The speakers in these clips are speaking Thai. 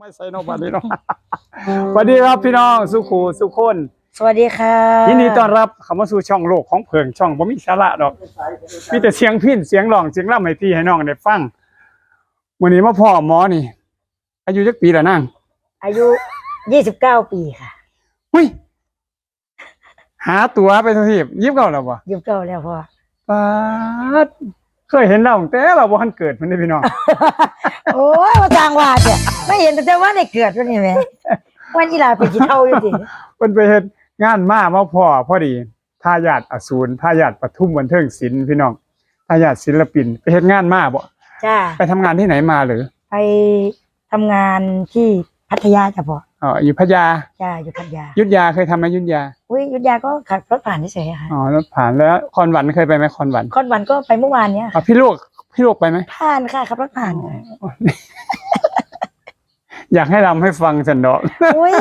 ไม่ใส่นอกบ้านนี้เนาะสวัสดีครับพี่น้องสุขูสุขคนสวัสดีค่ะยินดีต้อนรับเข้ามาสู่ช่องโลกของเพิงช่องบ่มีสาระดอกมีแต่เสียงพินเสียงร้องเสียงร่ำให้พี่ให้น้องได้ฟังมื้อนี้มาพ่อหมอนี่ อายุจักปีแล้วนางอายุยี่สิบเก้าปีค่ะหุ้ยหาตัวไปทุกทียิบเก่าแล้วบ่ยี่สิบเก้าแล้วพ่อปาด เคยเห็นเราตั้งแต่เราบ่ทันเกิดมันได้อพี่น้อง โอ้ยมาทางว่าเนี่ยไม่เห็นแต่ว่าในเกิดวันนี้ไหมวันอีหลาไปกี่เท่าอยู่ดิเพิ่นไปเฮ็ดงานมามาพ่อพอดีทายาทอสูรทายาทปทุมบันเทิงศิลป์พี่น้องทายาทศิลปิน ไปเฮ็ดงานมาบ่จ้าไปทำงานที่ไหนมาหรือ ไปทำงานที่พัทยาจ้ะพ่อ อ๋ออยู่พัทยาจ้าอยู่พัทยายุทธยาเคยทำไหมยุทธยาอุ้ยอยุทธยาก็ขับรถผ่านเฉยๆค่ะอ๋อแล้วผ่านแล้วคอนหวันเคยไปไหมคอนหวันคอนวันก็ไปเมื่อวานเนี้ยอ๋อพี่โลกพี่โลกไปไหมผ่านค่ะขับรถผ่านอยากให้รำให้ฟังสันดอกอุ้ย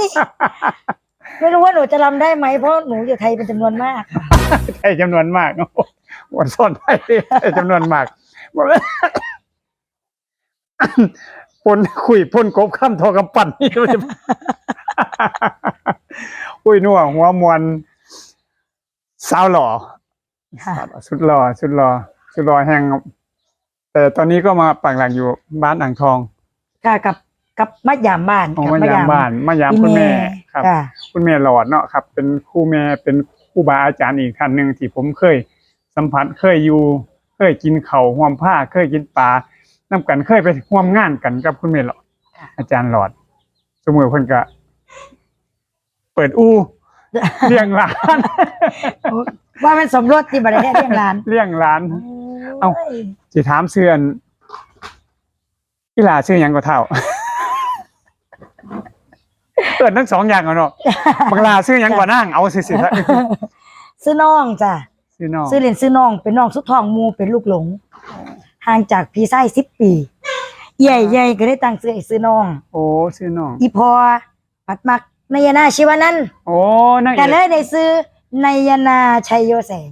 ไม่รู้ว่าหนูจะรำได้ไหมเพราะหนูอยู่ไทยเป็นจำนวนมากค่ะใช่จำนวนมากโอ้โหวันซ่อนได้ได้จำนวนมากบอกเลย ปนคุยพ่นกบข้ามทอกำปั่นนี่มันจะอุ้ยนัวหัวมวนสาวหล่อค่ะสุดหล่อสุดหล่อสุดหล่อแห่งแต่ตอนนี้ก็มาปักหลักอยู่บ้านอ่างทองค่ะกับกับมัดยามบ้านของกับมายามบ้านมายามอีคุณเมแม่ครับค่ะคุณแม่หลอดเนาะครับ เป็นครูแม่เป็นครูบาอาจารย์อีกท่านหนึ่งที่ผมเคย สัมผัสเคยอยู่ เคยกินเขาวห่วมผ้าเคยกินปลา น้ำกันเคยไปร่วมงานกันกับคุณแม่หลอดอาจารย์หลอด สมมติคนก็เปิดอู้เลี้ยงหลาน ว่ามันสมรสที่บริเทศเรียงร้านเลี้ยงหลาน เอ้าโยสิถามเสื่อนกีฬาชื่อหยังก็เท่าเปิดทั้งสองอย่างเอาเนาะบังลาชื่อหยังกว่านั่งเอาสิสิซื้อน้องจ้ะชื่อน้องซื้อเล่นซื้อน้องเป็นน้องสุดทองหมูเป็นลูกหลง ห่างจากพี่ไส้สิบปี ใหญ่ใหญ่ก็ได้ตั้งซื้อไอ้ซื้อน้อง โอ้ชื่อน้อง อีพอปัดมักนายนาชีวานันท์โอ้นั่งเอกันเลกยได้ซื้อนายนาชัยโยแสง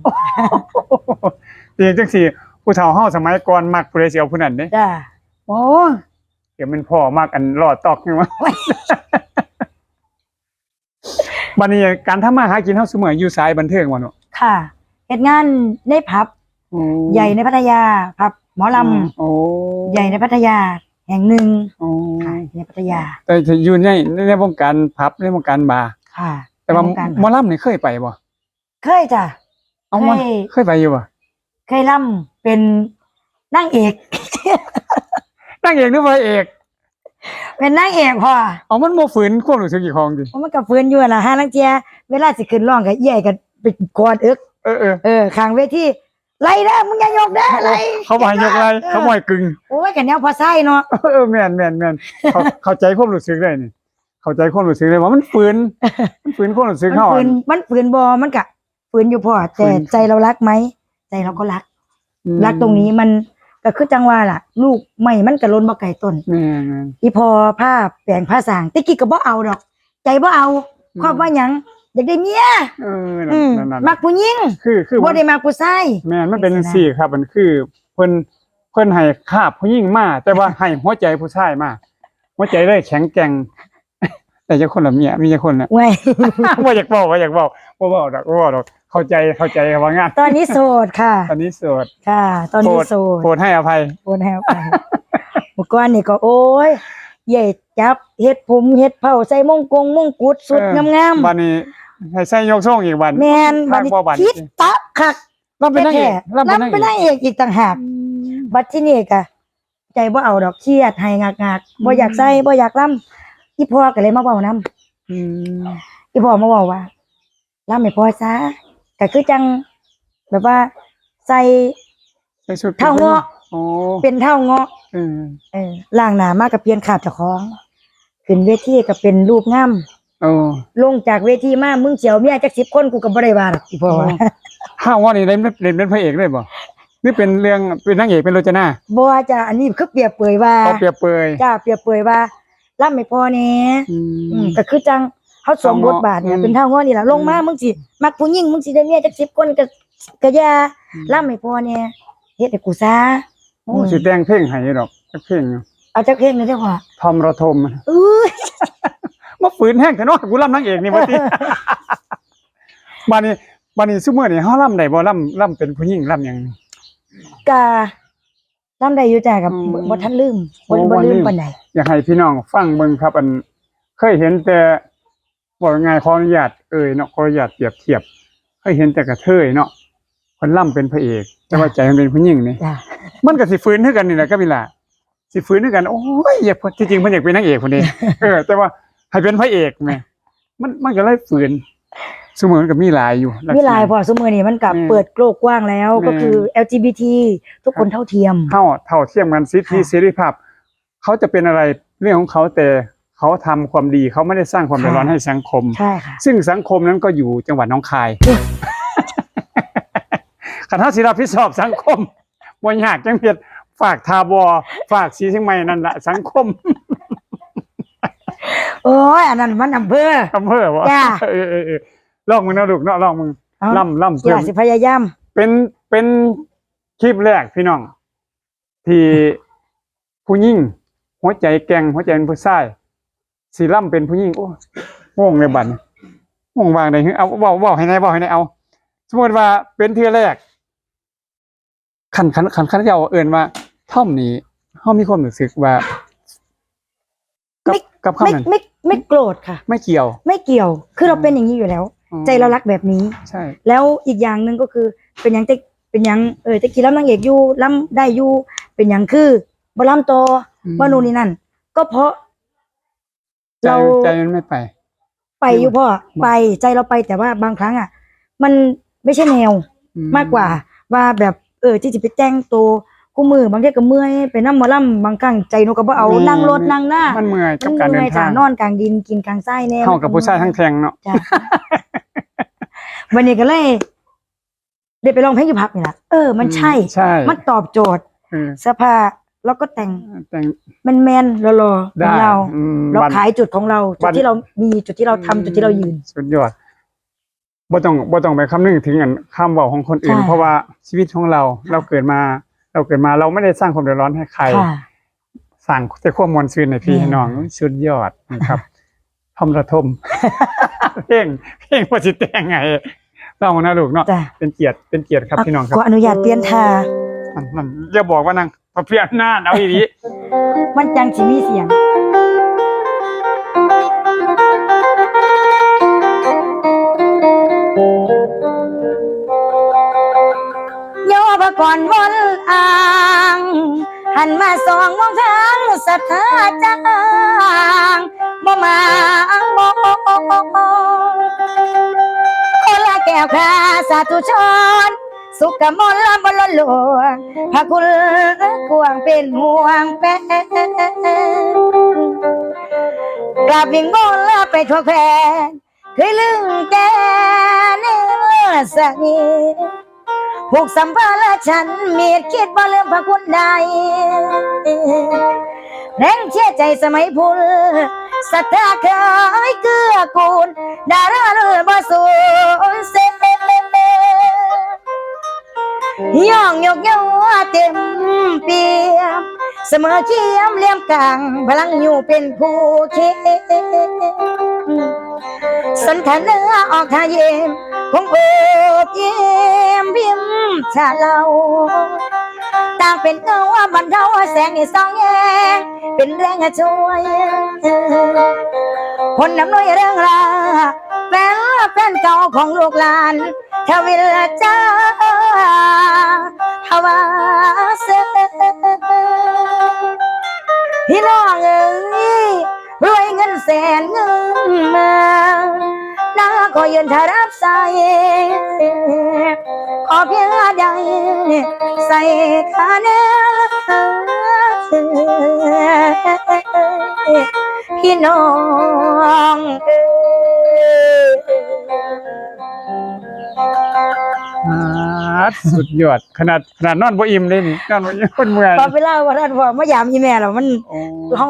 เตียจังสี่ผู้เฒ่าเฮาสมัยก่อนมักผู้ใดสิเอาผู้นั้นเด้จ้ะโอ้เดี๋ยวมันพ่อมักอันรอดตอกนี่วะบัดนี้การทำมาหากินเฮาเสมออยู่สายบันเทิงบ่เนาะค่ะเหตุงานในผับ ใหญ่ในพัทยาผับ หมอลโอ้ำใหญ่ในพัทยา แห่งหนึ่งโอ้ค่ะในพัทยาแต่จะอยู่ในในวงการพับในวงการบาร์ค่ะ แต่ว่าในวงการหมอลำนี่เคยไปบ่เคยจ้ะ เอามาเคย เคยไปอยู่บ่เคยล่ำเป็นนางเอก นางเอกหรือพระเอก เป็นนางเอกพอเอามันบ่ฝืนความรู้สึกอีกของดิเพราะมันกับเฟือนอยู่ล่ะฮะลังเจียเวลาสิขึ้นร้องกับเย่กันไปกอดเอิกเออเออเออข้างเวที ไล่เด้อมึงอย่ายกเด้อไล่เขาบ่ให้ยกไรเขาบ่ให้กึ่งโอ้ยกันแนวพอไส้เนาะเออแม่นแม่นแม่นเขาเข้าใจความรู้สึกได้นี่เข้าใจความรู้สึกได้ว่ามันฝืนมันฝืนความรู้สึกมันเฮาฝืนมันฝืนบอมันกะฝืนอยู่พอแต่ฝืนใจเรารักไหมใจเราก็รักอืมรักตรงนี้มันก็คือจังว่าล่ะ ลูกไม่มันกระล้นบ่ไก่ต้นแม่นแม่นอีพอผ้าแปลงผ้าสางตะกี้ก็บ่เอาดอก ใจบ่เอาอืมครอบว่าหยัง อยากได้เมียเอออืมนั่นนั่นมักผู้หญิงคือคือบ่ได้มักผู้ชายแม่นมันเป็นลักษณะสี่ครับ มันคือเพิ่นเพิ่นให้คาบผู้หญิงมาแต่ว่าให้หัวใจผู้ชายมาหัวใจเลยแข็งแกร่งแต่จะคนละเมียมีจะคนละเว้ยว่าอยากบอกว่าอยากบอกว่าบอกดอกว่าบอกดอกเข้าใจเข้าใจว่างานตอนนี้โสดค่ะ ตอนนี้โสดค่ะ ตอนนี้โสดโปรดให้อภัยโอนแฮวไปเมื่อก่อนนี่ก็โอ้ยใหญ่จับเฮ็ดผมเฮ็ดเผาใส่มงกงมงกุฎสุดเอองามบัดนี้ ให้ใส่ยกส่งอีกวันๆแมนบับัดดนี้บ่บัดคิดตับคักเราเป็นนางเอกรับเราเป็นนางเป็นเอนางกเอกอีกต่างหากบัดที่นี่ก็ใจบ่เอาดอกเครียดให้งากๆบ่อยากใส่บ่อยากล่ำอีพ่อก็เลยมาเว้านํ อืมอีพ่อมาเว้าว่าล่ำให้พ่อซะก็คือจัง แบบว่า ใส่ ใส่ชุดเท่าเงาะ โอ้เป็นเท่าเงาะเออเออล่างหน้ามากับเปลี่ยนขาบเจ้าของ ขึ้นเวทีก็เป็นรูปงาม โอ้ลงจากเวทีมามึงเจียวเมียจัก10คนกูก็บ่ได้ว่าหรอกอีพ่อว่าห้าว่านี่เล่นเล่นเป็นพระเอกเลยบ่นี่เป็นเรื่องเป็นนางเอกเป็นโรจนาบ่ว่าจ้ะอันนี้คือเปรียบเปรยว่าเขาเปรียบเปรยจ้าเปรียบเปรยว่าล่ำให้พ่อแหน่อือืมมก็คือจังเขาสวมบทบาทเนี่ยอืมเป็นเท่าง้อนี่ล่ะลงมาอืมมึงสิมักผู้หญิงมึงสิได้เมียจัก10คนก็ก็อย่าอืมล่ำให้พ่อแหน่เฮ็ดให้กูซะโอ้สิแต่งเพลงให้ดอกสักเพลงอยู่เอาจักเพลงเลยเจ้าพ่อทอมระทมเอ้ย มาฝืนแห้งแต่เนาะกูล่ำนางเอกนี่มาติบานี้บานี้ซุมื้อนี่เฮาล่ำได้บ่ล่ำล่ำเป็นผู้หญิงล่ำหยังกาลำได้อยู่จ้ะกับอืมบ่ทันลืมโอ้บ่บ่บ่ลืลืมมปานใดอยากให้พี่น้องฟังเบิ่งครับ อัน เคยเห็นแต่บอกยังไงขออนุญาตเอ่ยเนาะขออนุญาตเปรียบเทียบ เคยเห็นแต่กระเทยเนาะคนล่ำเป็นพระเอก แต่ว่าใจมันเป็นผู้หญิงนี่จ้ะมันก็สิฟื้นคือกันนี่แหละก็มีล่ะสิฟื้นคือกันโอ้ยอย่าพูดที่จริงเพิ่นอยากเป็นนางเอกคนนี้เออแต่ว่า ให้เป็นพระเอกแหม่มันมันก็เลยฟื้นสมมุติมันก็มีหลายอยู่กษณะมีหลายพอซุมื้อนี้มันก็แม่เปิดโลกกว้างแล้วแม่ก็คือ LGBT ทุกคนเท่าเทียม เท่าเท่าเทียมกันสิทธิค่ะเสรีภาพเขาจะเป็นอะไรเรื่องของเขาแต่เขาทำความดีเขาไม่ได้สร้างความเดือดร้อนให้สังคมใช่ค่ะซึ่งสังคมนั้นก็อยู่จังหวัดหน้องคายขันท้าศิลพิชอบสังคมบ่ยากจังเพียดฝากทาบอฝากสีเชียงใหม่นั่นแหละสังคม โอ้ยอันนั้นมันอำเภอ อำเภอวะจ้าเออเออเออลองมึงนะลูกเนาะลองมึงเอาล่ำล่ำอเพิ่ย่ามสิพยายาม เป็นเป็นคลิปแรกพี่น้อง ที่ผู้หญิงหัวใจแกร่งหัวใจเป็นผู้ชายสีล่ำเป็นผู้หญิงโอ้งงในบัดนี้งงวางได้คือเอาเว้าเว้าให้ไหนเว้าให้ไหนเอา สมมติว่าเป็นเทือแรกขันขันขันขันเจ้าเอื่นว่าท่อมนี้เขามีความรู้สึกว่า กับไม่ กับไม่คำนั้น ไม่ ไม่โกรธค่ะ ไม่เกี่ยว ไม่เกี่ยว คือเราเป็นอย่างนี้อยู่แล้วอ๋อใจเรารักแบบนี้ ใช่ แล้วอีกอย่างหนึ่งก็คือเป็นหยังแต่เป็นหยังเออตะกี้ล้ำนางเอกอยู่ล้ำได้อยู่เป็นหยังคือบ่ล้ำโตออืมบ่นู่นนี่นั่น ก็เพราะใจเราใจมันไม่ไป ไปอยู่พ่อไปใจเราไปแต่ว่าบางครั้งอะ มันไม่ใช่แนวอืมากกว่าว่าแบบ เออที่จะไปแต่งตัว คู่มือบางทีก็เมื่อยไปนั่งมอลำบางครั้งใจหนูก็บ่เอานั่งรถนั่งหน้ามันเมื่อยกับมันการเดิเมื่อยนจ้ะทางนอนกลางดินกินกลางไส้แน่เข้ากับผู้ชายทั้งแทงเนาะจ้ะวันนี้ก็เลยได้ไปลองเพลงอยู่พักนี่แหละเออ มันใช่ ใช่มันตอบโจทย์เออเสื้อผ้าแล้วก็แต่งแต่งแมนๆรอๆขได้องเรา อืมเราวันขายจุดของเราจุวัดน ที่เรามีจุดที่เราทำจุดที่เรายืน สุดยอดบ่ต้องบ่ต้องไปคำนึงถึงอันคำบอกของคนอื่น ใช่เพราะว่าชีวิตของเราเราเกิดมา เราเกิดมาเราไม่ได้สร้างความเดือดร้อนให้ใครค่ะสั่งแต่ความมวลซื่นในพี่แม่น้องสุดยอดนะครับทอมระทม เพลงเพลงว่าสิแต่งไงลองนะลูกเนาะจ้ะเป็นเกียรติเป็นเกียรติครับพี่น้องครับขออนุญาตเปลี่ยนท่านั่นนั่นอย่าบอกว่านางพระเพียรหน้าเอาอีดีมันจังสิมีเสียง โยบก่อนวนอ่าง หันมาสองมองทางศรัทธาจางบ่มาอังบ่คนละแก้วค่าสาธุชน สุขกมลบลหลวงพระคุณกวงเป็นห่วงแป้กราบวิงบนลาไปทั่วแผ่เคยลืมแกเนื้อสนิด ผูกสัมพันธ์และฉันเมียคิดบ่ลืมพระคุณใดแรงเชื่อใจสมัยพุนศรัทธาเคยเกื้อกูลดาราเรือบ่สูญเสียย่องยกเย้าเต็มเปียมเสมอเคียมเลี่ยมกลางพลังอยู่เป็นผู้เคี สันทนาออกทาเยี่ยมคงโอบเยี่ยมพิมชาเรา ต่างเป็นเงาว่าบรรเทาแสงในสองแยงเป็นแรงช่วยผลน้ำน้อยเรื่องราแฟนแฟนเก่าของลูกหลานทวิลจ้าทวาเส ขอยืนถ้ารับใส่ขอเพียงใดใส่ขาเนื้อพี่น้องเอ๋ยอ่าสุดยอดขนาดขนาดนอนบ่อิ่มเลยนี่นอนบ่อิ่มคนเมื่อยพอเวลาวันนั้นพอมายามอีแม่แล้วมันโอ้เฮา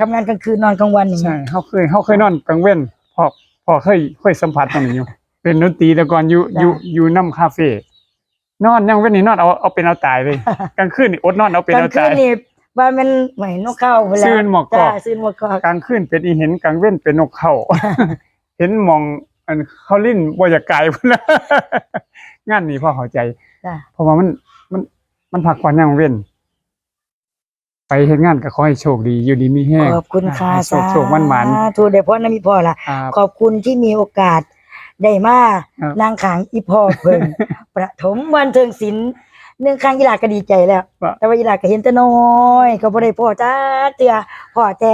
ทำงานกลางคืนนอนกลางวันอย่างใช่เงี้ยเขาเคยเขาเคยนอนกลางเว้นพอ พอเคยเคยสัมผัสตรงนี้อยู่ เป็นดนตรีแต่ก่อนอยู่อยู่อยู่น้ำคาเฟ่นอนยังเว้นนี่นอนเอาเอาเป็นเอาตายเลยกลางคืนนี่อดนอนเอาเป็นกลางเอาคืตานยนี่ว่ามันไหวนกเข้าไปแล้วซื่นหมอกกอกจ้าซื่นหมอกกอกกลางคืนเป็นอีเห็นกลางเว้นเป็นนกเขาเห็นมองอันเขาลิ้นบ่อยากไกลพุ่นนะงานนี้พ่อเข้าใจจ้าเพราะว่ามันมันมันผักผ่อนยังเว้นไป เฮ็ดงานก็ขอให้โชคดีอยู่ดีมีแห้งขอบคุณค่ะให้โชคโชคมันหมันทูเดพอนะมีพ่อละครับขอบคุณที่มีโอกาสได้มาครับนางขางอีพ่อเพิ่นประถมวันเทิงศิลป์เนื่องข้างอีหลาก็ดีใจแล้วว่าแต่ว่าอีหลาก็เห็นแต่น้อยก็บ่ได้พ่อจ้าเตือพ่อแต่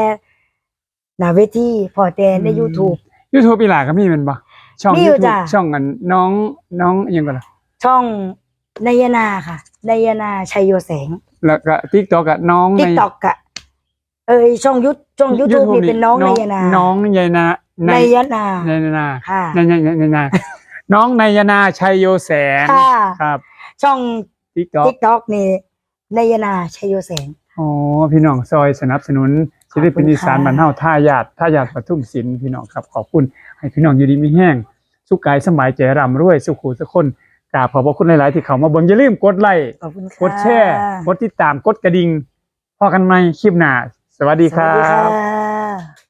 หน้าเวทีพ่อแต่ใน YouTube YouTube อีหลาก็มีแมันบ่ช่องมีอยู่ YouTube จ้ะช่องอันน้องน้องอิหยังก็ล่ะช่อง นายนาค่ะนายนาชัยโยแสง แล้วก็ TikTok ก็น้องใน TikTok อะเอ้ยช่องยุทช่อง YouTube นี่เป็นน้องนายนาน้องนายนาในนายนานายนาค่ะนายนายนายนา น้องนายนาชัยโยแสนค่ะครับช่อง TikTok TikTok นี่นายนาชัยโยแสง อ๋อพี่น้องซอยสนับสนุนศิลปินขอบคุณอีสานค่ะ บ้านเฮาท่ายาดท่ายาดปทุมศิลป์พี่น้องครับขอบคุณให้พี่น้องอยู่ดีมีแห้งสุขกายสำบายใจร่ำรวยสุขหูสุขคน กราบขอบพระคุณหลาย ๆ ที่เข้ามาเบิ่งอย่าลืมกดไลค์ขอบคุณค่ะกดแชร์กดติดตามกดกระดิ่งพอกันใหม่คลิปหน้าสวัสดีครัสวัสดีบ ค่ะ